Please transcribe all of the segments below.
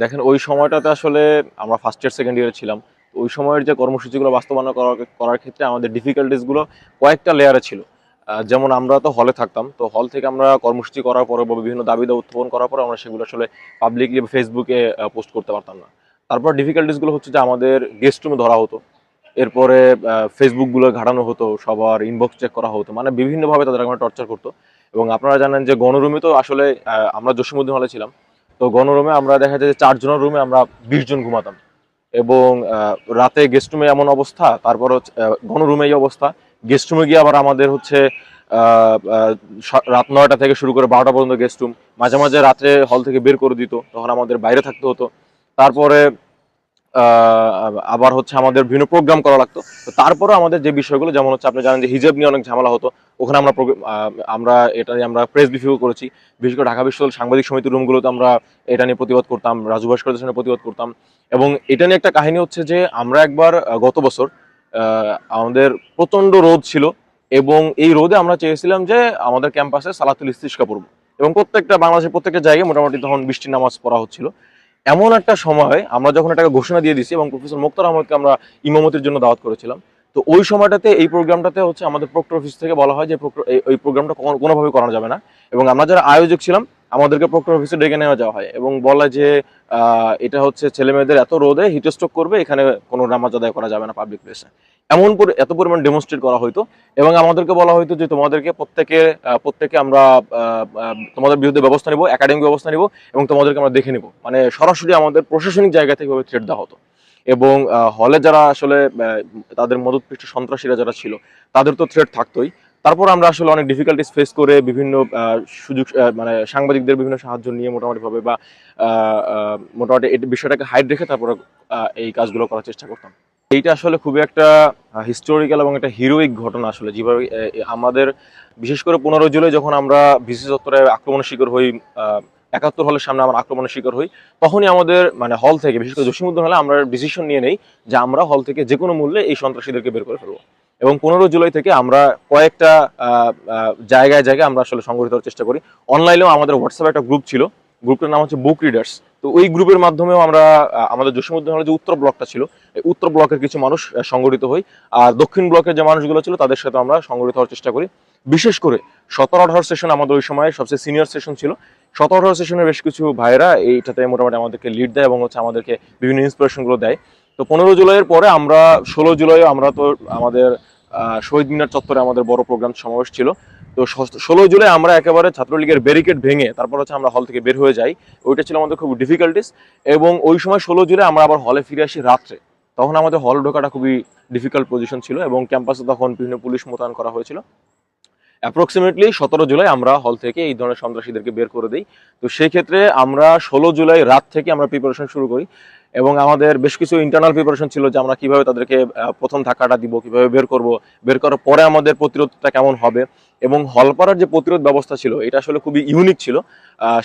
দেখেন ওই সময়টাতে আসলে আমরা ফার্স্ট ইয়ার সেকেন্ড ইয়ারে ছিলাম। ওই সময়ের যে কর্মসূচিগুলো বাস্তবায়ন করার করার ক্ষেত্রে আমাদের ডিফিকাল্টিসগুলো কয়েকটা লেয়ারে ছিল। যেমন আমরা তো হলে থাকতাম, তো হল থেকে আমরা কর্মসূচি করার পরে বা বিভিন্ন দাবি দাওয়া উত্থাপন করার পরে আমরা সেগুলো আসলে পাবলিকলি ফেসবুকে পোস্ট করতে পারতাম না। তারপর ডিফিকাল্টিসগুলো হচ্ছে যে আমাদের গেস্ট রুমে ধরা হতো। এরপরে ফেসবুকগুলো ঘাটানো হতো, সবার ইনবক্স চেক করা হতো মানে বিভিন্নভাবে তাদের আমরা টর্চার করতো। এবং আপনারা জানেন যে গণরুমে তো আসলে আমরা জসীমুদ্দিন হলে ছিলাম। তো গণরুমে আমরা দেখা যায় যে চারজনের রুমে আমরা বিশ জন ঘুমাতাম। এবং রাতে গেস্ট রুমে এমন অবস্থা, তারপর হচ্ছে গণরুমে এই অবস্থা। গেস্ট রুমে গিয়ে আবার আমাদের হচ্ছে রাত নয়টা থেকে শুরু করে বারোটা পর্যন্ত গেস্ট রুম মাঝে মাঝে রাত্রে হল থেকে বের করে দিত, তখন আমাদের বাইরে থাকতে হতো। তারপরে আবার হচ্ছে আমাদের বিভিন্ন প্রোগ্রাম করা লাগতো। তারপরে আমাদের যে বিষয়গুলো, যেমন হচ্ছে আপনি জানেন যে হিজাব নিয়ে অনেক ঝামেলা হতো। ওখানে আমরা আমরা এটা নিয়ে আমরা প্রেস ব্রিফিউ করেছি। বিশেষ করে ঢাকা বিশ্ববিদ্যালয় সাংবাদিক সমিতির রুমগুলোতে আমরা এটা নিয়ে প্রতিবাদ করতাম, রাজু ভাস্করের সঙ্গে প্রতিবাদ করতাম। এবং এটা নিয়ে একটা কাহিনী হচ্ছে যে, আমরা একবার গত বছর আমাদের প্রচণ্ড রোদ ছিল এবং এই রোদে আমরা চেয়েছিলাম যে আমাদের ক্যাম্পাসে সালাতুল ইস্তিস্কা পড়ব। এবং প্রত্যেকটা বাংলাদেশের প্রত্যেকটা জায়গায় মোটামুটি তখন বৃষ্টির নামাজ পড়া হচ্ছিল। এমন একটা সময় আমরা যখন এটাকে ঘোষণা দিয়ে দিছি এবং প্রফেসর মুক্তার আহমদকে আমরা ইমামতির জন্য দাওয়াত করেছিলাম তো ওই সময়টাতে এই প্রোগ্রামটাতে হচ্ছে আমাদের প্রক্টর অফিস থেকে বলা হয় যে এই- প্রোগ্রামটা কোনো- কোনোভাবে করানো যাবে না। এবং আমরা যারা আয়োজক ছিলাম, আমাদেরকে প্রক্টর অফিসে ডেকে নেওয়া যাওয়া হয় এবং বলা যে এটা হচ্ছে ছেলে মেয়েদের এত রোদে হিটস্ট্রোক করবে, এখানে কোনো নামাজ আদায় করা যাবে না পাবলিক প্লেসে এমন করে এত পরিমাণ ডেমনস্ট্রেট করা হইতো এবং আমাদেরকে বলা হতো যে, তোমাদেরকে প্রত্যেকে প্রত্যেকে আমরা তোমাদের বিরুদ্ধে ব্যবস্থা নিব একাডেমিক ব্যবস্থা নিব এবং তোমাদেরকে আমরা দেখে নিব। মানে সরাসরি আমাদের প্রশাসনিক জায়গা থেকে থ্রেট দেওয়া হতো। এবং হলে যারা আসলে তাদের মদতপৃষ্ট সন্ত্রাসীরা যারা ছিল, তাদের তো থ্রেট থাকতোই। তারপর আমরা আসলে অনেক ডিফিকাল্টিস ফেস করে বিভিন্ন সুযোগ মানে সাংবাদিকদের বিভিন্ন সাহায্য নিয়ে মোটামুটিভাবে বা মোটামুটি বিষয়টাকে হাইড রেখে তারপরে এই কাজগুলো করার চেষ্টা করতাম। এইটা আসলে খুবই একটা হিস্টোরিক্যাল এবং একটা হিরোইক ঘটনা আসলে। যেভাবে আমাদের, বিশেষ করে পনেরো জুলাই যখন আমরা বিসি চত্বরে আক্রমণের শিকার হই একাত্তর হলের সামনে আমরা আক্রমণের শিকার হই। তখনই আমাদের মানে হল থেকে, বিশেষ করে জসীমুদ্দিন হলে আমরা ডিসিশন নিয়ে নেই যে আমরা হল থেকে যে কোনো মূল্যে এই সন্ত্রাসীদেরকে বের করে ফেলব। এবং পনেরো জুলাই থেকে আমরা কয়েকটা জায়গায় জায়গায় আমরা আসলে সংগঠিত হওয়ার চেষ্টা করি। অনলাইনেও আমাদের হোয়াটসঅ্যাপে একটা গ্রুপ ছিল। গ্রুপটার নাম হচ্ছে বুক রিডার্স তো ওই গ্রুপের মাধ্যমেও আমরা আমাদের জসীমুদ্দিন হলে যে উত্তর ব্লকটা ছিল, এই উত্তর ব্লকের কিছু মানুষ সংগঠিত হই। আর দক্ষিণ ব্লকের যে মানুষগুলো ছিল, তাদের সাথে আমরা সংগঠিত হওয়ার চেষ্টা করি। বিশেষ করে সতেরো আঠারো সেশন আমাদের ওই সময় সবচেয়ে সিনিয়র সেশন ছিল। সতেরো আঠারো সেশনের বেশ কিছু ভাইরা এইটাতে মোটামুটি আমাদেরকে লিড দেয় এবং হচ্ছে আমাদেরকে বিভিন্ন ইন্সপিরেশনগুলো দেয়। তো পনেরো জুলাইয়ের পরে আমরা, ষোলো জুলাই আমরা তো আমাদের শহীদ মিনার চত্বরে আমাদের বড় প্রোগ্রাম সমাবেশ ছিল। তো ষোলো জুলাই আমরা একেবারে ছাত্রলীগের ব্যারিকেড ভেঙে তারপর হচ্ছে আমরা হল থেকে বের হয়ে যাই। ওইটা ছিল আমাদের খুব ডিফিকাল্টিস এবং ওই সময় ষোলো জুলাই আমরা আবার হলে ফিরে আসি রাত্রে। তখন আমাদের হল ঢোকাটা খুবই ডিফিকাল্ট পজিশন ছিল এবং ক্যাম্পাসে তখন বিভিন্ন পুলিশ মোতায়েন করা হয়েছিল। অ্যাপ্রক্সিমেটলি সতেরো জুলাই আমরা হল থেকে এই ধরনের সন্ত্রাসীদেরকে বের করে দিই। তো সেই ক্ষেত্রে আমরা ষোলো জুলাই রাত থেকে আমরা প্রিপারেশন শুরু করি এবং আমাদের বেশ কিছু ইন্টারনাল প্রিপারেশন ছিল যে আমরা কীভাবে তাদেরকে প্রথম ধাক্কাটা দিব, কীভাবে বের করব, বের করার পরে আমাদের প্রতিরোধটা কেমন হবে এবং হলপাড়ার যে প্রতিরোধ ব্যবস্থা ছিল, এটা আসলে খুবই ইউনিক ছিল।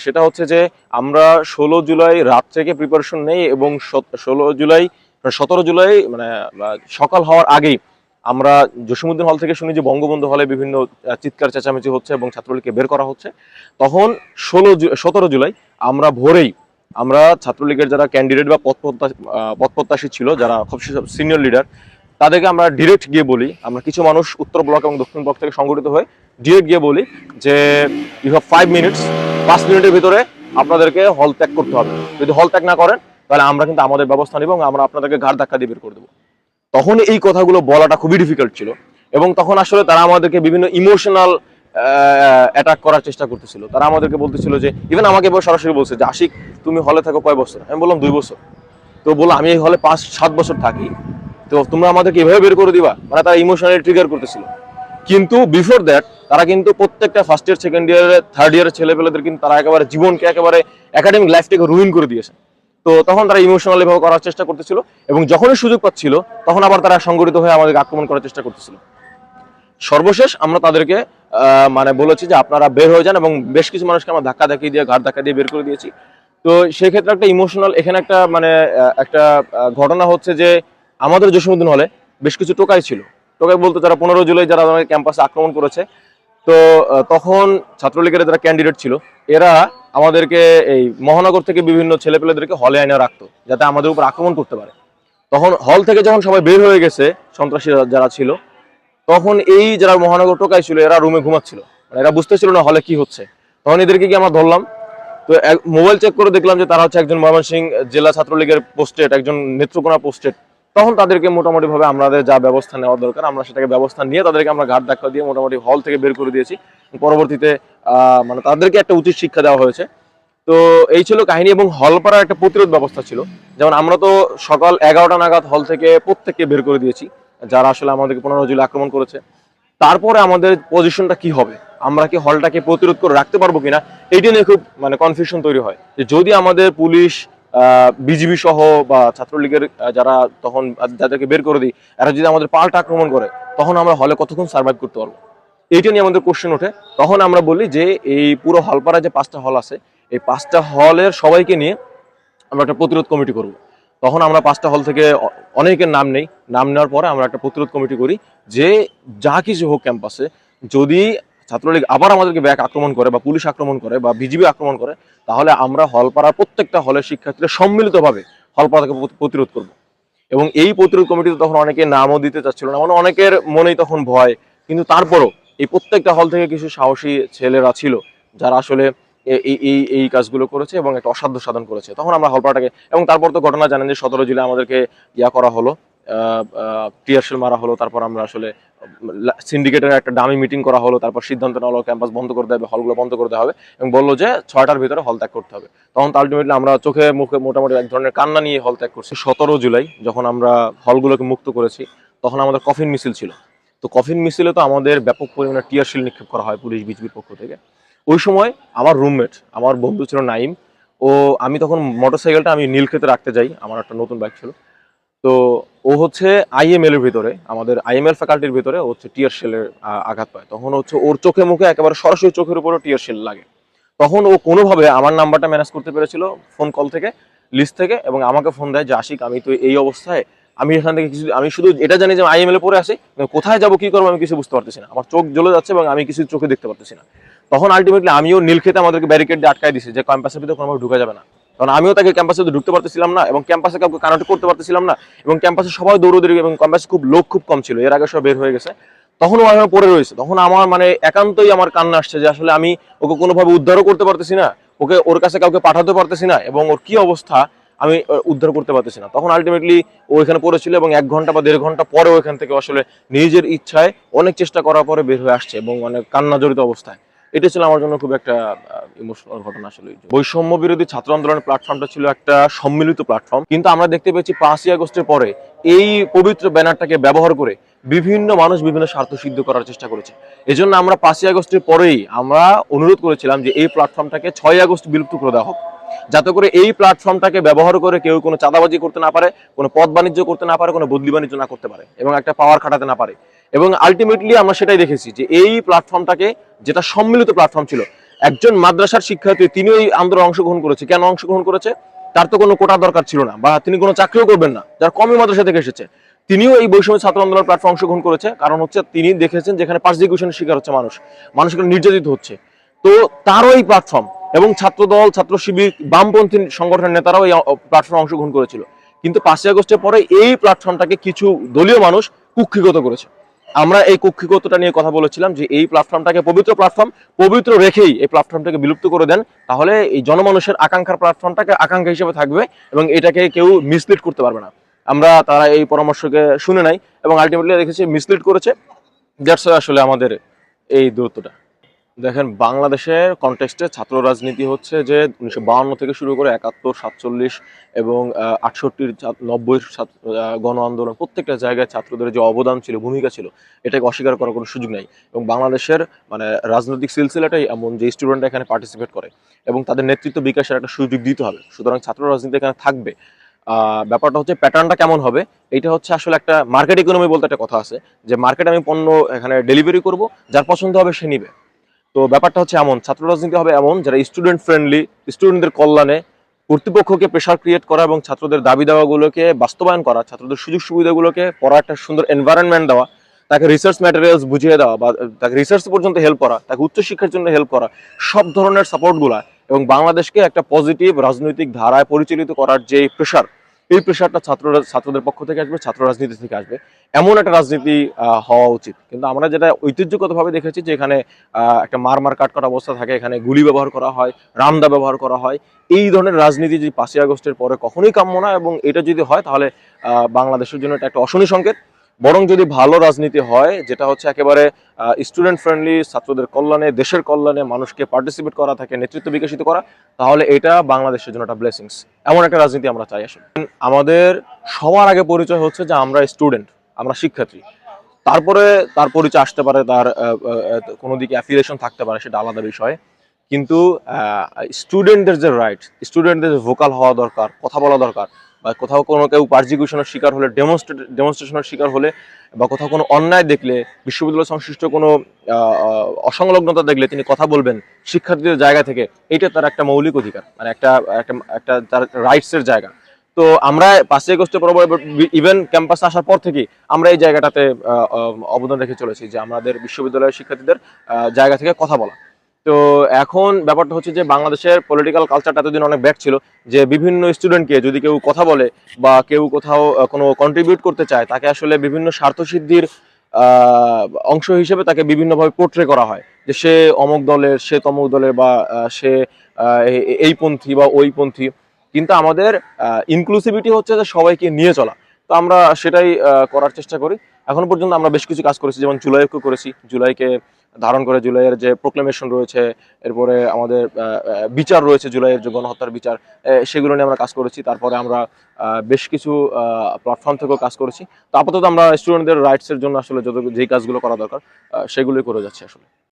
সেটা হচ্ছে যে আমরা ষোলো জুলাই রাত থেকে প্রিপারেশন নেই এবং ষোলো জুলাই, সতেরো জুলাই মানে সকাল হওয়ার আগেই আমরা জসীমুদ্দিন হল থেকে শুনি যে বঙ্গবন্ধু হলে বিভিন্ন চিৎকার চেঁচামেচি হচ্ছে এবং ছাত্রলীগকে বের করা হচ্ছে। তখন ষোলো সতেরো জুলাই আমরা ভোরেই আমরা ছাত্রলীগের যারা ক্যান্ডিডেট বা পদপ্রত্যাশী আহ, ছিল যারা খুব সিনিয়র লিডার তাদেরকে আমরা ডিরেক্ট গিয়ে বলি আমরা কিছু মানুষ উত্তর ব্লক এবং দক্ষিণ ব্লক থেকে সংগঠিত হয়ে ডিরেক্ট গিয়ে বলি যে ইউ হ্যাভ ফাইভ মিনিটস পাঁচ মিনিটের ভিতরে আপনাদেরকে হল ত্যাগ করতে হবে। যদি হল ত্যাগ না করেন তাহলে আমরা কিন্তু আমাদের ব্যবস্থা নিব এবং আমরা আপনাদেরকে ঘাড় ধাক্কা দিয়ে বের করে দেবো। তখন এই কথাগুলো বলাটা খুবই ডিফিকাল্ট ছিল এবং তখন আসলে তারা আমাদেরকে বিভিন্ন ইমোশনাল অ্যাটাক করার চেষ্টা করতেছিল। তারা আমাদেরকে বলতেছিল যে ইভেন আমাকে এবার সরাসরি বলছে যে, আশিক, তুমি হলে থাকো কয় বছর? আমি বললাম, দুই বছর। তো বলল, আমি এই হলে পাঁচ, সাত বছর থাকি। তো তোমরা আমাদেরকে এভাবে বের করে দিবা? মানে তারা ইমোশনালি ট্রিগার করতেছিল। কিন্তু বিফোর দ্যাট তারা কিন্তু প্রত্যেকটা ফার্স্ট ইয়ার সেকেন্ড ইয়ারের থার্ড ইয়ারের ছেলেপেলেদের কিন্তু তারা একেবারে জীবনকে একেবারে একাডেমিক লাইফটাকে রুইন করে দিয়েছে। তো তখন তারা ইমোশনালি ভাবে করার চেষ্টা করতেছিল এবং যখনই সুযোগ পাচ্ছিল, তখন আবার তারা সংগঠিত হয়ে আমাদেরকে আক্রমণ করার চেষ্টা করতেছিল। সর্বশেষ আমরা তাদেরকে মানে বলেছি যে আপনারা বের হয়ে যান এবং বেশ কিছু মানুষকে আমরা ধাক্কা ধাক্কি দিয়ে, ঘাট ধাক্কা দিয়ে বের করে দিয়েছি। তো সেই ক্ষেত্রে একটা ইমোশনাল এখানে একটা মানে একটা ঘটনা হচ্ছে যে আমাদের জসীমুদ্দিন হলে বেশ কিছু টোকাই ছিল। টোকাই বলতে যারা পনেরো জুলাই যারা আমাদের ক্যাম্পাসে আক্রমণ করেছে তো তখন ছাত্রলীগের যারা ক্যান্ডিডেট ছিল, এরা আমাদেরকে এই মহানগর থেকে বিভিন্ন ছেলেপেলেদেরকে হলে আইনে রাখতো, যাতে আমাদের উপর আক্রমণ করতে পারে। তখন হল থেকে যখন সবাই বের হয়ে গেছে সন্ত্রাসী যারা ছিল, তখন এই যারা মহানগর টোকাই ছিল, এরা রুমে ঘুমাচ্ছিল। মানে এরা বুঝতেছিল না হলে কি হচ্ছে। তখন এদেরকে কি আমরা ধরলাম। তো মোবাইল চেক করে দেখলাম যে তারা হচ্ছে একজন ময়মনসিং জেলা ছাত্রলীগের পোস্টেড একজন নেত্রকোনা পোস্টেড তখন তাদেরকে মোটামুটি ভাবে আমাদের যা ব্যবস্থা নেওয়া দরকার, আমরা সেটাকে ব্যবস্থা নিয়ে তাদেরকে আমরা ঘাট ধাক্কা দিয়ে মোটামুটি হল থেকে বের করে দিয়েছি। পরবর্তীতে মানে তাদেরকে একটা উচিত শিক্ষা দেওয়া হয়েছে। তো এই ছিল কাহিনী এবং হল পাড়ার একটা প্রতিরোধ ব্যবস্থা ছিল। যেমন আমরা তো সকাল এগারোটা নাগাদ হল থেকে প্রত্যেককে বের করে দিয়েছি, যারা আসলে আমাদেরকে পনেরো জুলাই আক্রমণ করেছে। তারপরে আমাদের পজিশনটা কি হবে? আমরা কি হলটাকে প্রতিরোধ করে রাখতে পারব কিনা? এইটা নিয়ে খুব মানে কনফিউশন তৈরি হয়। যে যদি আমাদের পুলিশ বিজিবি সহ বা ছাত্রলীগের যারা তখন যাদেরকে বের করে দিই, এরা যদি আমাদের পাল্টা আক্রমণ করে, তখন আমরা হলে কতক্ষণ সার্ভাইভ করতে পারব? এইটা নিয়ে আমাদের কোশ্চেন ওঠে। তখন আমরা বলি যে, এই পুরো হলপাড়া যে পাঁচটা হল আছে, এই পাঁচটা হলের সবাইকে নিয়ে আমরা একটা প্রতিরোধ কমিটি করব। তখন আমরা পাঁচটা হল থেকে অনেকের নাম নেই। নাম নেওয়ার পরে আমরা একটা প্রতিরোধ কমিটি করি যে, যা কিছু হোক ক্যাম্পাসে যদি ছাত্রলীগ আবার আমাদেরকে ব্যাক আক্রমণ করে বা পুলিশ আক্রমণ করে বা বিজিবি আক্রমণ করে, তাহলে আমরা হলপাড়ার প্রত্যেকটা হলের শিক্ষার্থীরা সম্মিলিতভাবে হলপাড়াকে প্রতি- প্রতিরোধ করব। এবং এই প্রতিরোধ কমিটিতে তখন অনেকে নামও দিতে চাচ্ছিল না মানে অনেকের মনেই তখন ভয়। কিন্তু তারপরও এই প্রত্যেকটা হল থেকে কিছু সাহসী ছেলেরা ছিল, যারা আসলে এই এই এই কাজগুলো করেছে এবং একটা অসাধ্য সাধন করেছে। তখন আমরা হলপাড়াটাকে এবং তারপর তো ঘটনা জানেন যে সতেরো জুলাই আমাদেরকে ইয়া করা হলো। টিয়ারশেল মারা হলো, তারপর আমরা আসলে সিন্ডিকেটের একটা দামি মিটিং করা হলো, তারপর সিদ্ধান্ত নেওয়া হলো, ক্যাম্পাস বন্ধ করে দেওয়া হবে, হলগুলো বন্ধ করে দেওয়া হবে, এবং বলল যে ছয়টার ভিতরে হল ত্যাগ করতে হবে। তখন আলটিমেটলি আমরা চোখে মুখে মোটামুটি এক ধরনের কান্না নিয়ে হল ত্যাগ করছি। সতেরো জুলাই যখন আমরা হলগুলোকে মুক্ত করেছি, তখন আমাদের কফিন মিছিল ছিল। তো কফিন মিছিলে তো আমাদের ব্যাপক পরিমাণে টিয়ারশিল নিক্ষেপ করা হয় পুলিশ, বিজিবির পক্ষ থেকে। ওই সময় আমার রুমমেট আমার বন্ধু ছিল নাইম, ও, আমি তখন মোটরসাইকেলটা আমি নীলক্ষেতে রাখতে যাই, আমার একটা নতুন বাইক ছিল। তো ও হচ্ছে আইএমএল এর ভিতরে, আমাদের আইএমএল ফ্যাকাল্টির ভিতরে হচ্ছে টিয়ার শেলের আঘাত পায়। তখন হচ্ছে ওর চোখে মুখে একেবারে সরাসরি চোখের উপরে টিয়ার শেল লাগে। তখন ও কোনোভাবে আমার নাম্বারটা ম্যানেজ করতে পেরেছিল ফোন কল থেকে লিস্ট থেকে, এবং আমাকে ফোন দেয় যে, আশিক, আমি তো এই অবস্থায়, আমি এখান থেকে কিছু, আমি শুধু এটা জানি যে আইএমএল এ পড়ে আসি কোথায় যাব, কি করব, আমি কিছু বুঝতে পারতেছি না। আমার চোখ জ্বলে যাচ্ছে এবং আমি কিছু চোখে দেখতে পারতেছি না। তখন আলটিমেটলি আমিও নীলক্ষেতে আমাদেরকে ব্যারিকেড দিয়ে আটকাই দিছি যে ক্যাম্পাসের ভিতরে কোনোভাবে ঢুকা যাবে না। কারণ আমিও তাকে ক্যাম্পাসে ঢুকতে পারতেছিলাম না এবং ক্যাম্পাসে কাউকে কানেক্ট করতে পারতেছিলাম না এবং ক্যাম্পাসে সবাই দৌড়দৌড়ি এবং ক্যাম্পাসে খুব লোক খুব কম ছিল। এর আগে সব বের হয়ে গেছে। তখন ও আমার পড়ে রয়েছে। তখন আমার মানে একান্তই আমার কান্না আসছে যে আসলে আমি ওকে কোনোভাবে উদ্ধারও করতে পারতেছি না, ওকে ওর কাছে কাউকে পাঠাতে পারতেছি না এবং ওর কি অবস্থা আমি উদ্ধার করতে পারতেছি না। তখন আলটিমেটলি ও এখানে পড়েছিল এবং এক ঘণ্টা বা দেড় ঘণ্টা পরে এখান থেকে আসলে নিজের ইচ্ছায় অনেক চেষ্টা করার পরে বের হয়ে আসছে এবং অনেক কান্না জড়িত অবস্থায়। এটা ছিল আমার জন্য খুব একটা ইমোশনাল ঘটনা আসলে বৈষম্য বিরোধী ছাত্র আন্দোলনের প্ল্যাটফর্মটা ছিল একটা সম্মিলিত প্ল্যাটফর্ম কিন্তু আমরা দেখতে পেয়েছি পাঁচই আগস্টের পরে এই পবিত্র ব্যানারটাকে ব্যবহার করে বিভিন্ন মানুষ বিভিন্ন স্বার্থ সিদ্ধ করার চেষ্টা করেছে। এজন্য আমরা পাঁচই আগস্টের পরেই আমরা অনুরোধ করেছিলাম যে এই প্ল্যাটফর্মটাকে ছয় আগস্ট বিলুপ্ত করে দেওয়া হোক। যাতে করে এই প্ল্যাটফর্মটাকে ব্যবহার করে কেউ কোনো চাঁদাবাজি করতে না পারে, কোনো পদ বাণিজ্য করতে না পারে, কোনো বদলি বাণিজ্য না করতে পারে এবং একটা পাওয়ার খাটাতে না পারে। এবং আলটিমেটলি আমরা সেটাই দেখেছি যে এই প্ল্যাটফর্মটাকে যেটা সম্মিলিত প্ল্যাটফর্ম ছিল, একজন মাদ্রাসার শিক্ষার্থী, তিনিও এই আন্দোলনে অংশগ্রহণ করেছে। কেন অংশগ্রহণ করেছে? তার তো কোনো কোটা দরকার ছিল না বা তিনি কোনো চাকরিও করবেন না, যার কমই মাদ্রাসা থেকে এসেছে। তিনিও এই বৈষম্য ছাত্র আন্দোলন প্ল্যাটফর্ম অংশগ্রহণ করেছে, কারণ হচ্ছে তিনি দেখেছেন যেখানে পার্সিকিউশনের শিকার হচ্ছে মানুষ মানুষ এখানে নির্যাতিত হচ্ছে। তো তারও এই প্ল্যাটফর্ম এবং ছাত্রদল, ছাত্র শিবির, বামপন্থী সংগঠনের নেতারাও এই প্ল্যাটফর্মে অংশগ্রহণ করেছিল। কিন্তু পাঁচই আগস্টের পরে এই প্ল্যাটফর্মটাকে কিছু দলীয় মানুষ কুক্ষিগত করেছে। আমরা এই কক্ষিগতটা নিয়ে কথা বলেছিলাম যে এই প্ল্যাটফর্মটাকে পবিত্র প্ল্যাটফর্ম পবিত্র রেখেই এই প্ল্যাটফর্মটাকে বিলুপ্ত করে দেন। তাহলে এই জনমানুষের আকাঙ্ক্ষার প্ল্যাটফর্মটাকে আকাঙ্ক্ষা হিসেবে থাকবে এবং এটাকে কেউ মিসলিড করতে পারবে না। আমরা তারা এই পরামর্শকে শুনে নাই এবং আলটিমেটলি দেখেছি মিসলিড করেছে। দ্যাটস আসলে আমাদের এই দূরত্বটা। দেখেন, বাংলাদেশের কনটেক্সটে ছাত্র রাজনীতি হচ্ছে যে উনিশশো থেকে শুরু করে একাত্তর, সাতচল্লিশ এবং আটষট্টির নব্বই গণ আন্দোলন প্রত্যেকটা জায়গায় ছাত্রদের যে অবদান ছিল, ভূমিকা ছিল, এটাকে অস্বীকার করার কোনো সুযোগ নেই। এবং বাংলাদেশের মানে রাজনৈতিক সিলসিলাটাই এমন যে স্টুডেন্টরা এখানে পার্টিসিপেট করে এবং তাদের নেতৃত্ব বিকাশের একটা সুযোগ দিতে হবে। সুতরাং ছাত্র রাজনীতি এখানে থাকবে। ব্যাপারটা হচ্ছে প্যাটার্নটা কেমন হবে? এটা হচ্ছে আসলে একটা মার্কেট ইকোনমি বলতে একটা কথা আছে, যে মার্কেট আমি পণ্য এখানে ডেলিভারি করব, যার পছন্দ হবে সে নিবে। তো ব্যাপারটা হচ্ছে এমন ছাত্র রাজনীতি হবে এমন যারা স্টুডেন্ট ফ্রেন্ডলি স্টুডেন্টদের কল্যাণে কর্তৃপক্ষকে প্রেশার ক্রিয়েট করা এবং ছাত্রদের দাবি দাওয়াগুলোকে বাস্তবায়ন করা, ছাত্রদের সুযোগ সুবিধাগুলোকে পড়া একটা সুন্দর এনভায়রনমেন্ট দেওয়া, তাকে রিসার্চ ম্যাটেরিয়ালস বুঝিয়ে দেওয়া বা তাকে রিসার্চ পর্যন্ত হেল্প করা, তাকে উচ্চশিক্ষার জন্য হেল্প করা, সব ধরনের সাপোর্টগুলা এবং বাংলাদেশকে একটা পজিটিভ রাজনৈতিক ধারায় পরিচালিত করার যে প্রেশার এই প্রেশারটা ছাত্ররা, ছাত্রদের পক্ষ থেকে আসবে, ছাত্র রাজনীতি থেকে আসবে। এমন একটা রাজনীতি হওয়া উচিত। কিন্তু আমরা যেটা ঐতিহ্যগতভাবে দেখেছি যে এখানে একটা মার মার কাটকাট অবস্থা থাকে, এখানে গুলি ব্যবহার করা হয়, রামদা ব্যবহার করা হয়। এই ধরনের রাজনীতি যদি পাঁচই আগস্টের পরে কখনোই কাম্য না এবং এটা যদি হয় তাহলে বাংলাদেশের জন্য এটা একটা অশনি সংকেত। বরং যদি ভালো রাজনীতি হয়, যেটা হচ্ছে একেবারে স্টুডেন্ট ফ্রেন্ডলি ছাত্রদের কল্যাণে, দেশের কল্যাণে মানুষকে পার্টিসিপেট করা থাকে, নেতৃত্ব বিকশিত করা, তাহলে এটা বাংলাদেশের জন্য একটা ব্লেসিংস এমন একটা রাজনীতি আমরা চাই আসলে। আমাদের সবার আগে পরিচয় হচ্ছে যে আমরা স্টুডেন্ট আমরা শিক্ষার্থী। তারপরে তার পরিচয় আসতে পারে, তার কোনো দিকে অ্যাফিলিয়েশন থাকতে পারে, সেটা আলাদা বিষয়। কিন্তু স্টুডেন্টদের যে রাইট স্টুডেন্টদের ভোকাল হওয়া দরকার, কথা বলা দরকার বা কোথাও কোনো কেউ পারজিকিউশনের শিকার হলে ডেমনস্ট্রেশনের শিকার হলে, বা কোথাও কোনো অন্যায় দেখলে, বিশ্ববিদ্যালয় সংশ্লিষ্ট কোনো অসংলগ্নতা দেখলে তিনি কথা বলবেন শিক্ষার্থীদের জায়গা থেকে এটা তার একটা মৌলিক অধিকার মানে একটা একটা একটা তার রাইটসের জায়গা। তো আমরা পাঁচই আগস্টের পর ইভেন ক্যাম্পাসে আসার পর থেকে আমরা এই জায়গাটাতে অবদান রেখে চলেছি যে আমাদের বিশ্ববিদ্যালয়ের শিক্ষার্থীদের জায়গা থেকে কথা বলা। তো এখন ব্যাপারটা হচ্ছে যে বাংলাদেশের পলিটিক্যাল কালচারটা এতদিন অনেক ব্যাক ছিল যে বিভিন্ন স্টুডেন্টকে যদি কেউ কথা বলে বা কেউ কোথাও কোনো কন্ট্রিবিউট করতে চায়, তাকে আসলে বিভিন্ন স্বার্থসিদ্ধির অংশ হিসেবে তাকে বিভিন্নভাবে পোর্ট্রে করা হয়। যে সে অমুক দলের, সে তমুক দলের বা সে এই পন্থী বা ওই পন্থী। কিন্তু আমাদের ইনক্লুসিভিটি হচ্ছে যে সবাইকে নিয়ে চলা। তো আমরা সেটাই করার চেষ্টা করি। এখন পর্যন্ত আমরা বেশ কিছু কাজ করেছি, যেমন জুলাইকে করেছি। জুলাইকে ধারণ করে জুলাইয়ের যে প্রোক্লেমেশন রয়েছে, এরপরে আমাদের বিচার রয়েছে জুলাইয়ের যে গণহত্যার বিচার সেগুলো নিয়ে আমরা কাজ করেছি। তারপরে আমরা বেশ কিছু প্ল্যাটফর্ম থেকেও কাজ করেছি। তো আপাতত আমরা স্টুডেন্টদের রাইটসের জন্য আসলে যত যেই কাজগুলো করা দরকার সেগুলোই করে যাচ্ছি আসলে।